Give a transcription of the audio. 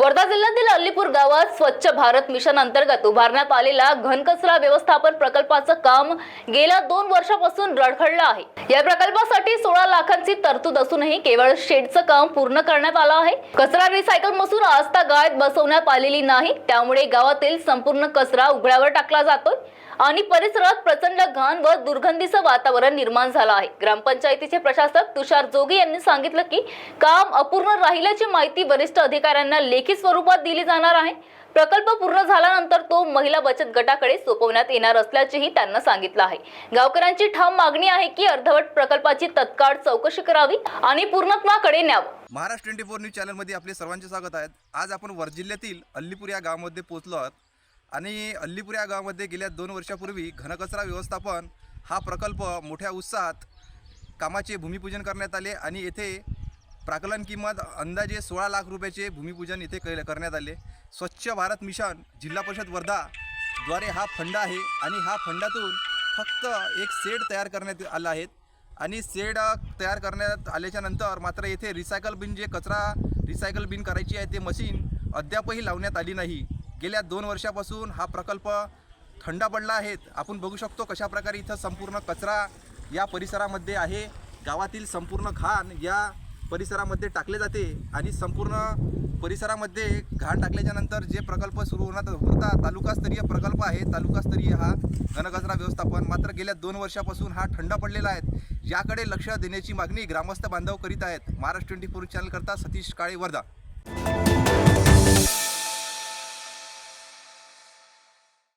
વડોદરા જિલ્લા गावात स्वच्छ भारत मिशन अंतर्गत उभारण्यात आलेला घनकचरा व्यवस्थापन प्रकल्पाचं काम गेल्या दोन वर्षापासून रडखडलं आहे. या प्रकल्पासाठी सोळा लाखांची तरतूद असूनही केवळ शेडचं काम पूर्ण करण्यात आलं आहे. कचरा रिसायकल मसून गाळ्यात बसवण्यात आलेली नाही त्यामुळे गावातील संपूर्ण कचरा उघड्यावर टाकला जातोय आणि परिसरात प्रचंड घाण व दुर्गंधीचं वातावरण निर्माण झालं आहे. ग्रामपंचायतीचे प्रशासक तुषार जोगी यांनी सांगितलं की काम अपूर्ण राहिल्याची माहिती वरिष्ठ अधिकाऱ्यांना लेखी स्वरूपात दिली जाणार आहे. प्रकल्प पूर्ण झाल्यानंतर तो महिला बचत गटाकडे सोपवण्यात येणार असल्याचेही त्यांना सांगितलं आहे. गावकऱ्यांची ठाम मागणी आहे की अर्धवट प्रकल्पाची तत्काळ चौकशी करावी आणि पूर्णत्वाकडे न्यावं. महाराष्ट्र ट्वेंटी फोर न्यूज चॅनलमध्ये आपले सर्वांचे स्वागत आहे. आज आपण वर जिल्ह्यातील अल्लीपूर या गावामध्ये पोहोचलो आहोत. आणि अल्लीपूर या गावामध्ये गेल्या दोन वर्षापूर्वी घनकचरा व्यवस्थापन हा प्रकल्प मोठ्या उत्साहात कामाचे भूमिपूजन करण्यात आले आणि येथे प्राकलन किंमत अंदाजे सोळा लाख रुपयाचे भूमिपूजन इथे केले करण्यात आले. स्वच्छ भारत मिशन जिल्हा परिषद वर्धा द्वारे हा फंड आहे आणि हा फंडातून फक्त एक सेड तयार करण्यात आला आहेत आणि सेड तयार करण्यात आल्याच्यानंतर मात्र येथे रिसायकल बिन जे कचरा रिसायकल बिन करायची आहे ते मशीन अद्यापही लावण्यात आली नाही. गेल्या दोन वर्षापासून हा प्रकल्प थंडा पडला आहेत आपण बघू शकतो कशा प्रकारे इथं संपूर्ण कचरा या परिसरामध्ये आहे. गावातील संपूर्ण घाण या परिसरामध्ये टाकले जाते आणि संपूर्ण परिसरामध्ये घाण टाकल्याच्यानंतर जे प्रकल्प सुरू होणार होता तालुकास्तरीय प्रकल्प आहे. तालुकास्तरीय हा घनकचरा व्यवस्थापन. मात्र गेल्या दोन वर्षापासून हा थंड पडलेला आहे. याकडे लक्ष देण्याची मागणी ग्रामस्थ बांधव करीत आहेत. महाराष्ट्र ट्वेंटी फोर चॅनलकरता सतीश काळे वर्धा